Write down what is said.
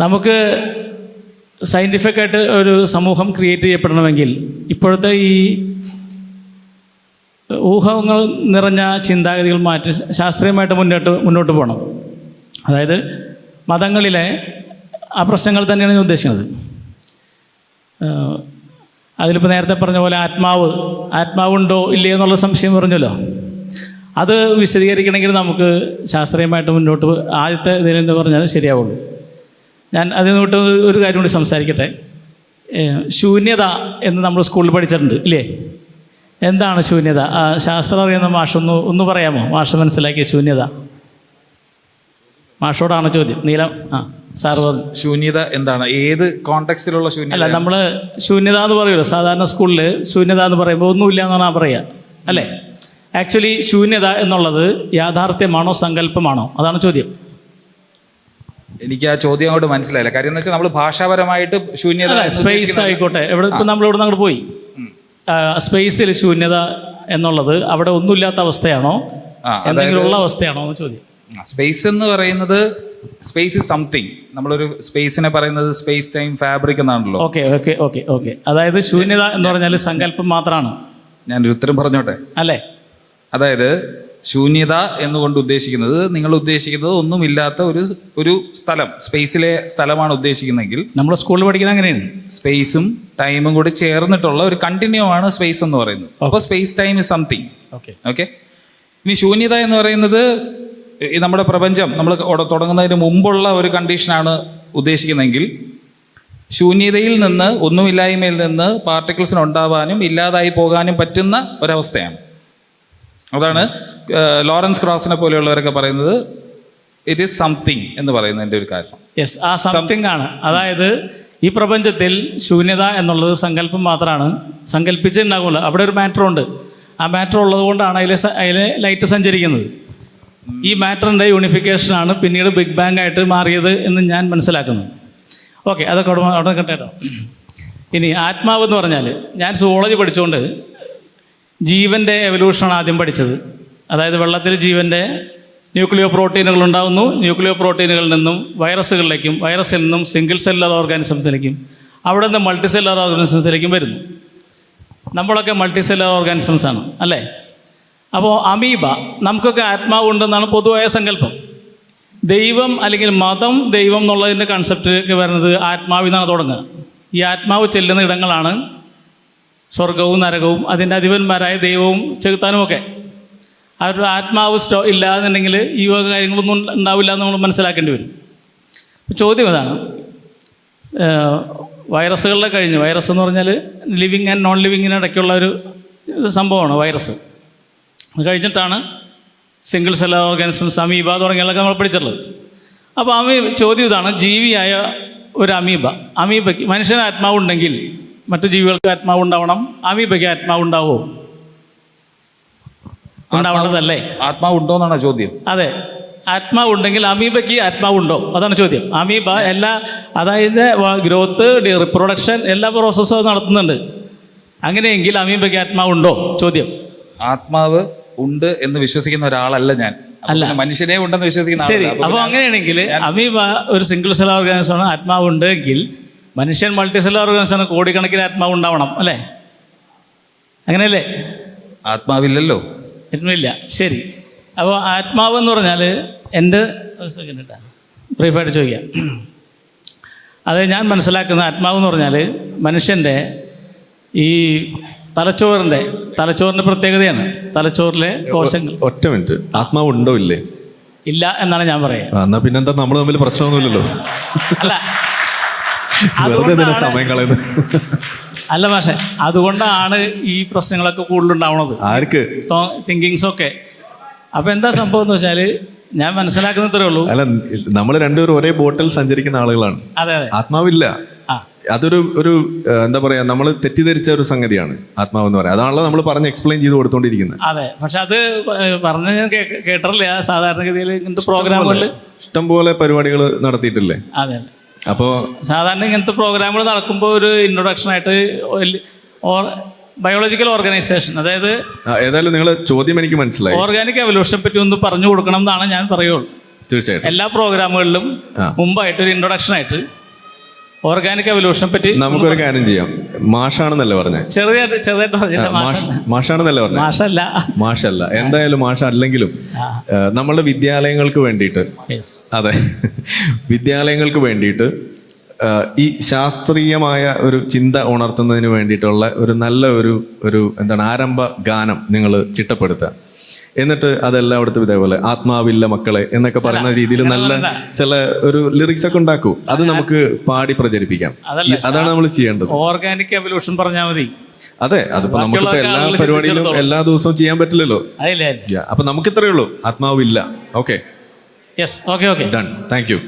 നമുക്ക് സയന്റിഫിക് ആയിട്ട് ഒരു സമൂഹം ക്രിയേറ്റ് ചെയ്യപ്പെടണമെങ്കിൽ ഇപ്പോഴത്തെ ഈ ഊഹങ്ങൾ നിറഞ്ഞ ചിന്താഗതികൾ മാറ്റി ശാസ്ത്രീയമായിട്ട് മുന്നോട്ട് മുന്നോട്ട് പോകണം. അതായത് മതങ്ങളിലെ ആ പ്രശ്നങ്ങൾ തന്നെയാണ് ഞാൻ ഉദ്ദേശിക്കുന്നത്. അതിലിപ്പോൾ നേരത്തെ പറഞ്ഞ പോലെ ആത്മാവ് ആത്മാവുണ്ടോ ഇല്ലയോ എന്നുള്ള സംശയം പറഞ്ഞല്ലോ. അത് വിശദീകരിക്കണമെങ്കിൽ നമുക്ക് ശാസ്ത്രീയമായിട്ട് മുന്നോട്ട് ആദ്യത്തെ ഇതിലെന്ന് പറഞ്ഞാൽ ശരിയാവുള്ളൂ. ഞാൻ അതിൽ വിട്ട് ഒരു കാര്യം കൂടി സംസാരിക്കട്ടെ. ശൂന്യത എന്ന് നമ്മൾ സ്കൂളിൽ പഠിച്ചിട്ടുണ്ട് ഇല്ലേ? എന്താണ് ശൂന്യത? ആ, ശാസ്ത്രം അറിയുന്ന മാഷൊന്ന് ഒന്ന് പറയാമോ? മാഷ് മനസ്സിലാക്കിയ ശൂന്യത. മാഷോടാണ് ചോദ്യം? നീലം? ആ സാറ് പറഞ്ഞു. ശൂന്യത എന്താണ്? ഏത് കോണ്ടെക്സ്റ്റിലുള്ള ശൂന്യത അല്ല നമ്മൾ ശൂന്യത എന്ന് പറയുമല്ലോ. സാധാരണ സ്കൂളിൽ ശൂന്യത എന്ന് പറയുമ്പോൾ ഒന്നുമില്ല എന്നാണ് പറയുക അല്ലേ? ആക്ച്വലി ശൂന്യത എന്നുള്ളത് യാഥാർത്ഥ്യമാണോ സങ്കല്പമാണോ? അതാണ് ചോദ്യം. എനിക്ക് ആ ചോദ്യം അങ്ങോട്ട് മനസ്സിലായില്ല. കാര്യം എന്ന് വെച്ചാൽ നമ്മൾ ഭാഷാപരമായിട്ട് ശൂന്യത സ്പേസ് ആയിക്കോട്ടെ. എവിടെ ഇപ്പം നമ്മൾ ഇവിടെ അങ്ങോട്ട് പോയി. സ്പേസിൽ ശൂന്യത എന്നുള്ളത് അവിടെ ഒന്നുമില്ലാത്ത അവസ്ഥയാണോ? എന്തെങ്കിലും ഉള്ള അവസ്ഥയാണോ എന്ന് ചോദ്യം. സ്പേസ് എന്ന് പറയുന്നത് സ്പേസ് ഇസ് സംതിങ് നമ്മളൊരു സ്പേസിനെ പറയുന്നത് സ്പേസ് ടൈം ഫാബ്രിക് എന്നാണല്ലോ. Okay okay okay okay. അതായത് ശൂന്യത എന്ന് പറഞ്ഞാൽ സങ്കല്പം മാത്രമാണ് ഞാനൊരു ഉത്തരം പറഞ്ഞോട്ടെ? അല്ലേ? അതായത് ശൂന്യത എന്നുകൊണ്ട് ഉദ്ദേശിക്കുന്നത് നിങ്ങൾ ഉദ്ദേശിക്കുന്നത് ഒന്നുമില്ലാത്ത ഒരു ഒരു സ്ഥലം സ്പേസിലെ സ്ഥലമാണ് ഉദ്ദേശിക്കുന്നതെങ്കിൽ നമ്മൾ സ്കൂളിൽ പഠിക്കുന്ന അങ്ങനെയാണ്. സ്പേസും ടൈമും കൂടി ചേർന്നിട്ടുള്ള ഒരു കണ്ടിന്യൂ ആണ് സ്പേസ് എന്ന് പറയുന്നത്. അപ്പോൾ space time is something. Okay okay ഇനി ശൂന്യത എന്ന് പറയുന്നത് ഈ നമ്മുടെ പ്രപഞ്ചം നമ്മൾ തുടങ്ങുന്നതിന് മുമ്പുള്ള ഒരു കണ്ടീഷനാണ് ഉദ്ദേശിക്കുന്നതെങ്കിൽ ശൂന്യതയിൽ നിന്ന് ഒന്നുമില്ലായ്മയിൽ നിന്ന് പാർട്ടിക്കിൾസിന് ഉണ്ടാവാനും ഇല്ലാതായി പോകാനും പറ്റുന്ന ഒരവസ്ഥയാണ്. അതാണ് ലോറൻസ് ക്രോസിനെ പോലെയുള്ളവരൊക്കെ പറയുന്നത് ഇറ്റ് ഈസ് സംതിങ് എന്ന് പറയുന്നതിന്റെ ഒരു കാരണം യെസ് ആ സംതിങ് ആണ്. അതായത് ഈ പ്രപഞ്ചത്തിൽ ശൂന്യത എന്നുള്ളത് സങ്കല്പം മാത്രമാണ്. സങ്കല്പിച്ചിട്ടുണ്ടാകുമല്ലോ. അവിടെ ഒരു മാറ്റർ ഉണ്ട്. ആ മാറ്റർ ഉള്ളത് കൊണ്ടാണ് അതിലെ അതിലെ ലൈറ്റ് സഞ്ചരിക്കുന്നത്. ഈ മാറ്ററിന്റെ യൂണിഫിക്കേഷനാണ് പിന്നീട് ബിഗ് ബാങ് ആയിട്ട് മാറിയത് എന്ന് ഞാൻ മനസ്സിലാക്കുന്നു. ഓക്കെ അതൊക്കെ അവിടെ അവിടെ കേട്ടോ. ഇനി ആത്മാവ് എന്ന് പറഞ്ഞാൽ ഞാൻ സോളജി പഠിച്ചുകൊണ്ട് ജീവന്റെ എവല്യൂഷനാണ് ആദ്യം പഠിച്ചത്. അതായത് വെള്ളത്തിൽ ജീവന്റെ ന്യൂക്ലിയോ പ്രോട്ടീനുകൾ ഉണ്ടാകുന്നു ന്യൂക്ലിയോ പ്രോട്ടീനുകളിൽ നിന്നും വൈറസുകളിലേക്കും വൈറസിൽ നിന്നും സിംഗിൾ സെല്ലർ ഓർഗാനിസംസിലേക്കും അവിടെ നിന്ന് മൾട്ടി സെല്ലർ ഓർഗാനിസംസിലേക്കും വരുന്നു. നമ്മളൊക്കെ മൾട്ടി സെല്ലർ ഓർഗാനിസംസ് ആണ് അല്ലേ? അപ്പോൾ അമീബ നമുക്കൊക്കെ ആത്മാവുണ്ടെന്നാണ് പൊതുവായ സങ്കല്പം. ദൈവം അല്ലെങ്കിൽ മതം ദൈവം എന്നുള്ളതിന്റെ കൺസെപ്റ്റിലേക്ക് വരുന്നത് ആത്മാവിൽ നിന്നാണ് തുടങ്ങുക. ഈ ആത്മാവ് ചെല്ലുന്ന ഇടങ്ങളാണ് സ്വർഗവും നരകവും അതിന്റെ അധിപന്മാരായ ദൈവവും ചെകുത്താനും ഒക്കെ അവരുടെ ആത്മാവ് സ്റ്റോ ഇല്ലാന്നുണ്ടെങ്കിൽ ഈ വക കാര്യങ്ങളൊന്നും ഉണ്ടാവില്ല എന്ന് നമ്മൾ മനസ്സിലാക്കേണ്ടി വരും. ചോദ്യം അതാണ്. വൈറസുകളുടെ കഴിഞ്ഞ് വൈറസ് എന്ന് പറഞ്ഞാൽ ലിവിങ് ആൻഡ് നോൺ ലിവിങ്ങിന് ഇടയ്ക്കുള്ള ഒരു സംഭവമാണ് വൈറസ്. അത് കഴിഞ്ഞിട്ടാണ് സിംഗിൾ സെൽ ഓർഗാനിസം അമീബ തുടങ്ങിയുള്ളതൊക്കെ നമ്മൾ പഠിച്ചിട്ടുള്ളത്. അപ്പോൾ അമീ ചോദ്യം ഇതാണ് ജീവിയായ ഒരു അമീബ. അമീബയ്ക്ക് മനുഷ്യന് ആത്മാവുണ്ടെങ്കിൽ മറ്റു ജീവികൾക്ക് ആത്മാവ് ഉണ്ടാവണം. അമീബയ്ക്ക് ആത്മാവ് ഉണ്ടാവോ? ഉണ്ടാവേണ്ടതല്ലേ? ആത്മാവ് ഉണ്ടോ എന്നാണ് ചോദ്യം. അതെ. ആത്മാവ് ഉണ്ടെങ്കിൽ അമീബയ്ക്ക് ആത്മാവുണ്ടോ അതാണ് ചോദ്യം. അമീബ എല്ലാ അതായത് ഗ്രോത്ത് റിപ്രൊഡക്ഷൻ എല്ലാ പ്രോസസ്സും നടത്തുന്നുണ്ട്. അങ്ങനെയെങ്കിൽ അമീബയ്ക്ക് ആത്മാവുണ്ടോ ചോദ്യം. ആത്മാവ് ഉണ്ട് എന്ന് വിശ്വസിക്കുന്ന ഒരാളല്ല ഞാൻ. അല്ല. മനുഷ്യനെ ഉണ്ടെന്ന് വിശ്വസിക്കുന്ന ശരി. അപ്പൊ അപ്പോൾ അങ്ങനെയാണെങ്കിൽ അമീബ ഒരു സിംഗിൾ സെൽ ഓർഗാനിസമാണ് ആത്മാവ് എങ്കിൽ മനുഷ്യൻ മൾട്ടി ഓർഗാനിസം കോടിക്കണക്കിന് ആത്മാവ് ഉണ്ടാവണം അല്ലേ? അങ്ങനെയല്ലേ? ആത്മാവില്ലല്ലോ. ഇല്ല ശരി. അപ്പോൾ ആത്മാവ് എന്ന് പറഞ്ഞാൽ എന്റെ ഒരു സെക്കൻഡ് കേട്ടോ ബ്രീഫായിട്ട് ചോദിക്കാം. അത് ഞാൻ മനസ്സിലാക്കുന്ന ആത്മാവ് എന്ന് പറഞ്ഞാൽ മനുഷ്യന്റെ ഈ തലച്ചോറിന്റെ തലച്ചോറിന്റെ പ്രത്യേകതയാണ്. തലച്ചോറിലെ കോശങ്ങൾ. ഒറ്റ മിനിറ്റ്. ആത്മാവ് ഉണ്ടോ ഇല്ലേ? ഇല്ല എന്നാണ് ഞാൻ പറയുക. എന്നാ പിന്നെന്താ? നമ്മൾ തമ്മിൽ പ്രശ്നമൊന്നുമില്ലല്ലോ. അല്ല സമയം കളയുന്നത്? അല്ല പക്ഷെ അതുകൊണ്ടാണ് ഈ പ്രശ്നങ്ങളൊക്കെ കൂടുതലുണ്ടാവണത്. ആർക്ക്? തിങ്കിങ്സ് ഒക്കെ അപ്പൊ എന്താ സംഭവം എന്ന് വെച്ചാൽ ഞാൻ മനസ്സിലാക്കുന്നത്രേ ഉള്ളൂ. അല്ല നമ്മൾ രണ്ടുപേരും ഒരേ ബോട്ടിൽ സഞ്ചരിക്കുന്ന ആളുകളാണ്. അതെ അതെ. ആത്മാവില്ല. അതൊരു ഒരു എന്താ പറയാ നമ്മൾ തെറ്റിദ്ധരിച്ച ഒരു സംഗതിയാണ് ആത്മാവ് എന്ന് പറയാം. അതാണല്ലോ നമ്മൾ പറഞ്ഞ് എക്സ്പ്ലെയിൻ ചെയ്ത് കൊടുത്തോണ്ടിരിക്കുന്നത്. അതെ പക്ഷെ അത് പറഞ്ഞ് ഞാൻ കേട്ടറില്ല കേട്ടിട്ടില്ല. സാധാരണഗതിയിൽ ഇങ്ങനത്തെ പ്രോഗ്രാമുകളിൽ ഇഷ്ടം പോലെ പരിപാടികൾ നടത്തിയിട്ടില്ലേ? അതെ. അപ്പോൾ സാധാരണ ഇങ്ങനത്തെ പ്രോഗ്രാമുകൾ നടക്കുമ്പോൾ ഒരു ഇൻട്രൊഡക്ഷൻ ആയിട്ട് ബയോളജിക്കൽ ഓർഗനൈസേഷൻ അതായത് ഏതായാലും നിങ്ങൾ ചോദ്യം എനിക്ക് മനസ്സിലായി. ഓർഗാനിക് എവല്യൂഷൻ പറ്റി ഒന്ന് പറഞ്ഞു കൊടുക്കണം എന്നാണ് ഞാൻ പറയുള്ളൂ. തീർച്ചയായിട്ടും. എല്ലാ പ്രോഗ്രാമുകളിലും. മുമ്പായിട്ട് ഒരു ഇൻട്രൊഡക്ഷൻ ആയിട്ട് ഓർഗാനിക് എവല്യൂഷനെ പറ്റി നമുക്കൊരു കാര്യം ചെയ്യാം. മാഷാണെന്നല്ലേ പറഞ്ഞേ? ചെറുതായിട്ട് ചെറുതായിട്ട് പറഞ്ഞില്ല മാഷാണെന്നല്ലേ പറഞ്ഞേ? മാഷല്ല. മാഷല്ല. എന്തായാലും മാഷ അല്ലെങ്കിലും നമ്മളുടെ വിദ്യാലയങ്ങൾക്ക് വേണ്ടിയിട്ട് അതെ വിദ്യാലയങ്ങൾക്ക് വേണ്ടിയിട്ട് ഈ ശാസ്ത്രീയമായ ഒരു ചിന്ത ഉണർത്തുന്നതിന് വേണ്ടിയിട്ടുള്ള ഒരു നല്ല ഒരു ഒരു എന്താണ് ആരംഭ ഗാനം നിങ്ങൾ ചിട്ടപ്പെടുത്തുക. എന്നിട്ട് അതെല്ലാം അവിടുത്തെ ഇതേപോലെ ആത്മാവില്ല മക്കളെ എന്നൊക്കെ പറയുന്ന രീതിയിൽ നല്ല ചില ഒരു ലിറിക്സ് ഒക്കെ ഉണ്ടാക്കൂ. അത് നമുക്ക് പാടി പ്രചരിപ്പിക്കാം. അതാണ് നമ്മൾ ചെയ്യേണ്ടത്. ഓർഗാനിക് എവല്യൂഷൻ പറഞ്ഞാൽ മതി. അതെ അതിപ്പോ നമുക്ക് എല്ലാ പരിപാടിയിലും എല്ലാ ദിവസവും ചെയ്യാൻ പറ്റില്ലല്ലോ. അപ്പൊ നമുക്ക് ഇത്രയേ ഉള്ളൂ. ആത്മാവില്ല. Okay yes okay okay done thank you